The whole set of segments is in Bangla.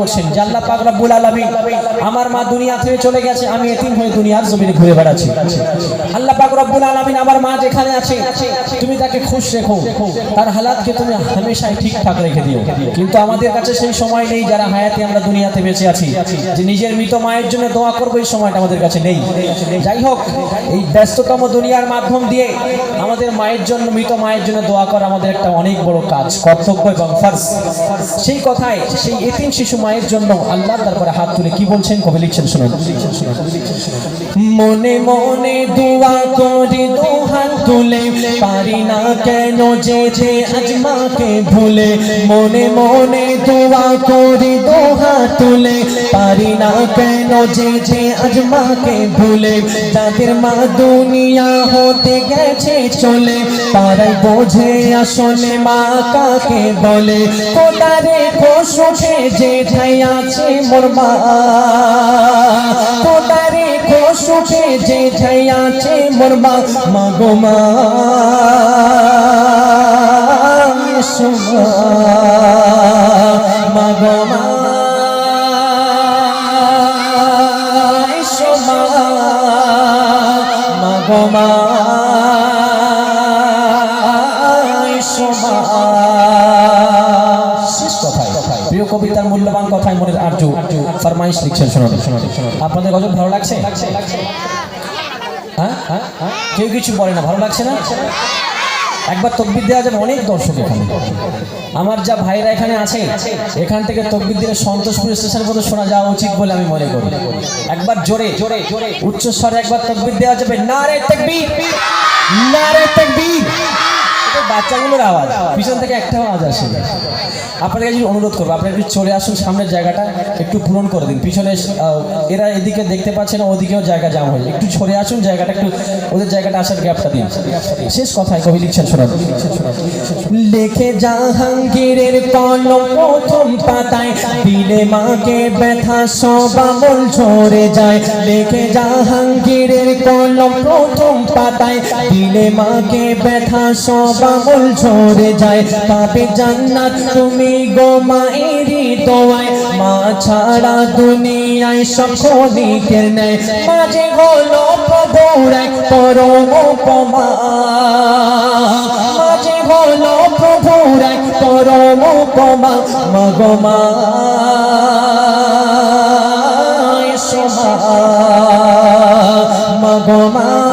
করছেন। আল্লাহ পাক রব্বুল আলামিন, আমার মা দুনিয়া থেকে চলে গেছে, আমি এতিম হয়ে দুনিয়ার জমিনে ঘুরে বেড়াচ্ছি। আল্লাহ পাক রব্বুল আলামিন আমার মা যেখানে আছে, তুমি তাকে খুশ রেখো। তার হালাতকে তুমি হামেশাই ঠিকঠাক রেখে দিও। কিন্তু আমাদের কাছে সেই সময় নেই যারা হায়াতে আমরা দুনিয়াতে বেঁচে আছি। যে নিজের মৃত মায়ের জন্য দোয়া করব, এই সময়টা আমাদের কাছে নেই। যাই হোক, এই ব্যস্ততম দুনিয়ার মাধ্যম দিয়ে আমাদের মায়ের জন্য, মৃত মায়ের জন্য দোয়া করা আমাদের একটা অনেক বড় কাজ, কর্তব্য এবং ফার্স সেই কথায়, সেই এতিম শিশু মায়ের জন্য আল্লাহ তারপরে হাত তুলে কি বলছেন? কবি লিখছেন, শুনুন। মনে মনে দোয়া করে দোহাত তুলে। পারি না কেন যেতে আজ মাকে ভুলে। মনে মনে দোয়া করে দোহাত তুলে। পারি না কেন? যে যে আজ মাকে ভুলে তাদের মা দুনিয়া হতে গেছে চলে। তারাই বোঝে আসলে মা কাকে বলে। কোটারে সুখে যে ঠাই আছে মোর মা। কোটারে সুখে যে ঠাই আছে মোর মা। মাগো মা এসো মা, মাগো মা। প্রিয় কবিতার মূল্যবান কথায় মনের আর্য। ফরমাইশ লিখছেন শোনান। আপনাদের গজল ভালো লাগছে? হ্যাঁ? হ্যাঁ? হ্যাঁ? কেউ কিছু বলে না ভালো লাগছে না? একবার তকবির দেওয়া যাবে অনেক দর্শক এখানে। আমার যা ভাইরা এখানে আছে, এখান থেকে তকবির দিলে সন্তোষপুর স্টেশন পর্যন্ত শোনা যাওয়া উচিত বলে আমি মনে করি। একবার জোরে জোরে জোরে, উচ্চ স্বরে একবার তকবির দেওয়া যাবে। না রে তকবির না রে এটা বাচ্চাগুলোর আওয়াজ। পিছন থেকে একটা আওয়াজ আসে আপনাকে যদি অনুরোধ করব আপনি একটু চলে আসুন সামনের জায়গাটা, একটু পূরণ করে দিন। পিছনে এরা এদিকে দেখতে পাচ্ছে না, ওদিকেও জায়গা জাম হয়ে একটু সরে আসুন, জায়গাটা একটু ওদের জায়গাটা আসার গ্যাপটা দিন। শেষ কথায় কবি লিখছেন, শোনান। লেখে জাহাঙ্গীরের কলম প্রথম পাতায় দিলে মাকে ব্যথা, সব আমল ঝরে যায়। লেখে জাহাঙ্গীরের কলম প্রথম পাতায় দিলে মাকে ব্যথা, সব আমল ঝরে যায়, পাবে জান্নাত। তুমি গো মায়েরই দোয়ায়, মা ছাড়া দুনিয়ায় সব খনিকের নেয়। মাঝে হলো প্রভুর এক পরম উপমা। মাঝে হলো প্রভুর এক পরম উপমা। মগমা মগমা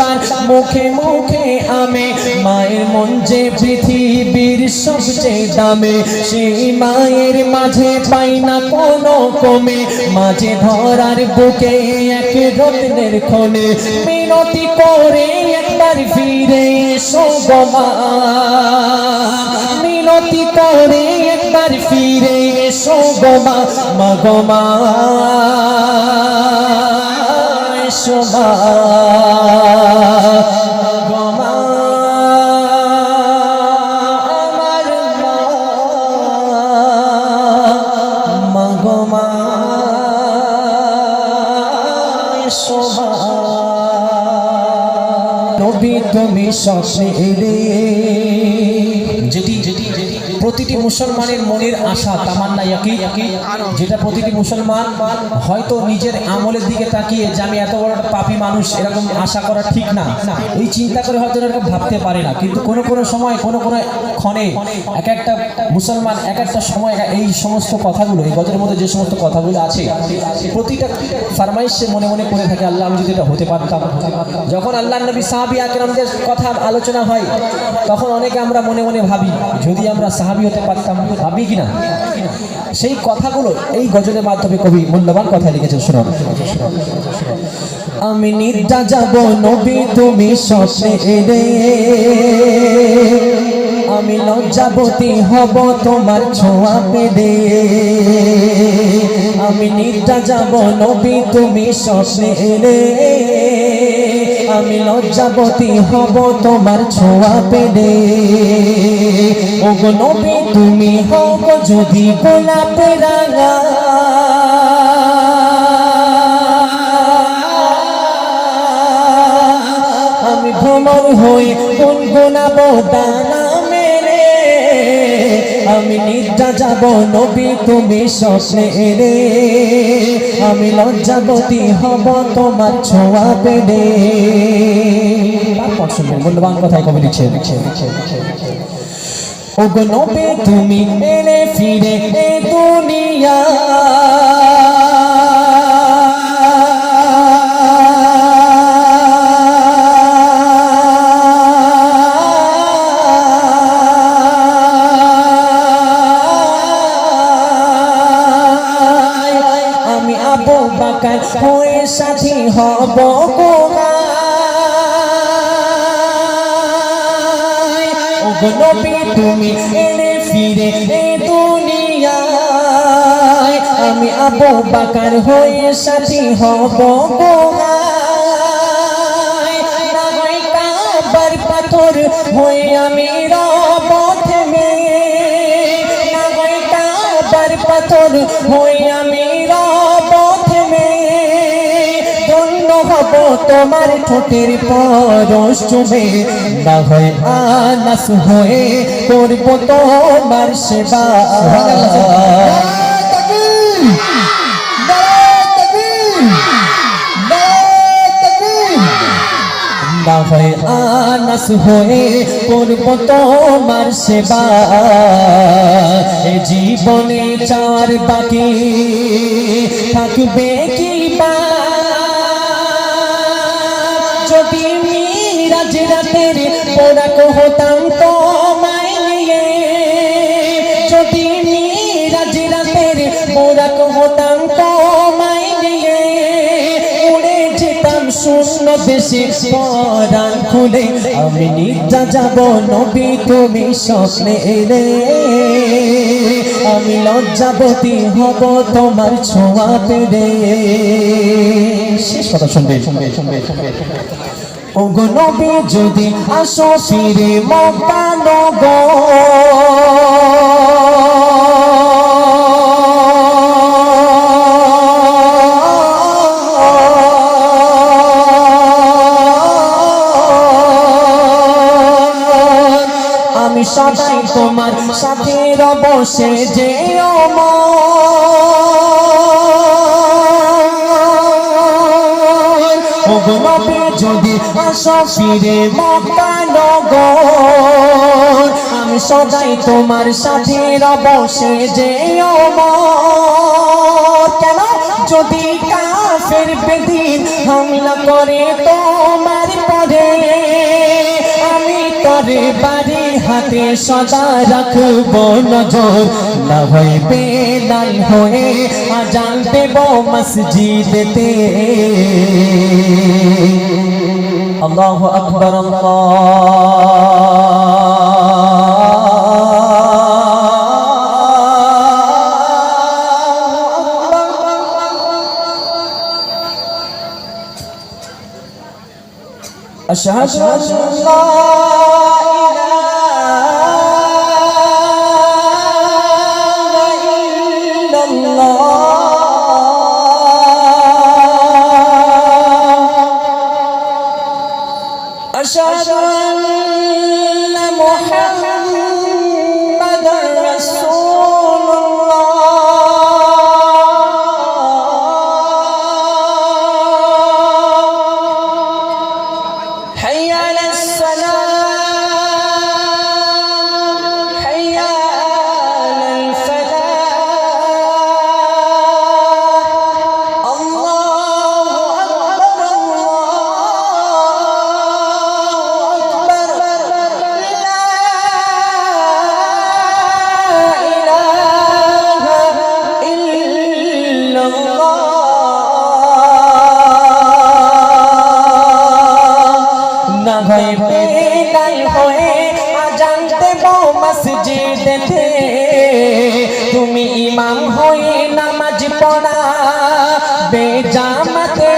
সবার মুখে মুখে আমি মায়ের মন যে পৃথিবীর সবচেয়ে দামে, সেই মায়ের মাঝে পাই না কোনো কমে। মাঝে ধরার বুকে এক রত্নের খনে মিনতি করে একবার ফিরে এসো গো মিনতি করে একবার ফিরে এসো গো মা মা গো এসো নবী তুমি যেটি যেটি প্রতিটি মুসলমানের মনের আশা, তামান্না ইয়াকি যেটা প্রতিটি মুসলমান হয়তো নিজের আমলের দিকে তাকিয়ে যে আমি এত বড় পাপী মানুষ, এরকম আশা করা ঠিক না। এই চিন্তা করে হয়তো এরকম ভাবতে পারে না। কিন্তু কোনো কোনো সময়, কোনো কোনো ক্ষণে এক একটা মুসলমান এক একটা সময় এই সমস্ত কথাগুলো, এই গজের মধ্যে যে সমস্ত কথাগুলো আছে, প্রতিটা ফারমাইশ সে মনে মনে করে থাকে, আল্লাহ, আমি যদি এটা হতে পারতাম। যখন আল্লাহ নবী সাহাবি আকরামদের কথা আলোচনা হয়, তখন অনেকে আমরা মনে মনে ভাবি, যদি আমরা সাহাবি হতে পারতাম, ভাবি কিনা? সেই কথাগুলো এই গজলের মাধ্যমে কবি মূল্যবান কথা লিখেছেন শোনো আমি নিদ্রা যাব নবী, তুমি এলে। আমি লজ্জাবতী হব তোমার ছোঁয়া পেলে। আমি নিদ্রা যাব নবী, তুমি এলে। আমি লজ্জাবতী হব তোমার ছোঁয়া পেলে। ওগুলো নবী, তুমি হব যদি গোলাপে রাঙা। আমি ভ্রমণ হই দানা মেরে আমি নিদ্রা যাব, নবী তুমি স্বপ্নে রে আমি লজ্জাবতী হব তোমার ছোঁয়া পেরে মূল্যবান কথায় কবি লিখছে লিখছে লিখছে ওগো নবী, তুমি এলে ফিরে এ দুনিয়া। হয়ে সাথী হব নবী, তুমি এলে ফিরে আমি আবু বাকার হয়ে সাথী হব কাবার পাথর হয়ে আমি রব থেমে। কাবার পাথর হয়ে আমি হব তোমার ঠোঁটের পরশ চুমে না হয় আনাস হয়ে করব তোমার সেবা। না হয় আনাস হয়ে করব তোমার সেবা। জীবনে চার বাকি। থাকবে কি বা যদি মিরাজ রাতের হতাম তোমায় নিয়ে। যদি মিরাজ রাতের পোড়াক হতাম তোমায় নিয়ে। উড়ে যেতাম শূন্য দেশে পরাণ খুলে। আমি নিদ্রা যাব নবী, তুমি স্বপ্নে এলে। আমি লজ্জাবতী হব তোমার ছোঁয়া পেলে শেষ কথা শুনবে শুনবে শুনবে শুনবে ওগো নবী যদি আসো ফিরে মক্কা। আমি সদাই তোমার সাথে রব, সে যে নবী যদি ফিরে আমি সদাই তোমার সাথে রব, সে কেন? যদি কাফের বেদিন হামলা করে তোমার পরে, আমি তরে বাড়ি হাতে সদা রাখব নজর না হয় বেলাল হয়ে আজান দেব মসজিদেতে আল্লাহু আকবার আল্লাহ أشهد أن لا ইমাম হয়ে নামাজ পড়া, বেজামাতে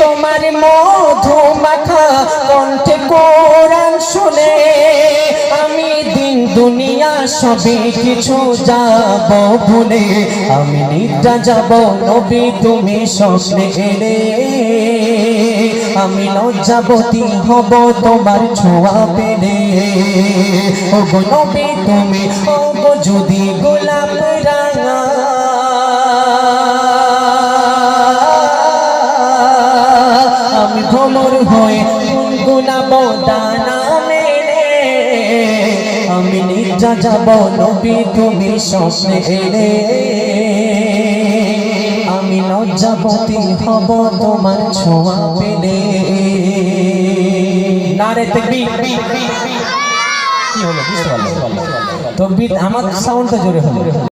তোমার মন মাখা কণ্ঠে কোরআন শুনে, আমি দিন দুনিয়া সবে কিছু যাব ভুলে, আমি নিদ্রা যাব নবী তুমি স্বপ্নে এলে, আমি লজ্জাবতী হব তোমার ছোঁয়া পেলে। ও নবী তুমি ও যদি গোলাপ আমি ভ্রমর হয়ে গুনগুনাব দানা মেলে আমি নির্জা যাব নবী, তুমি স্বপ্নে আমি লজ্জাপতি হব তোমার ছোঁয়া পেলে। নারে তাকবীর কি হলো বুঝতে পারল তো বিট আমার সাউন্ডটা জোরে হলো।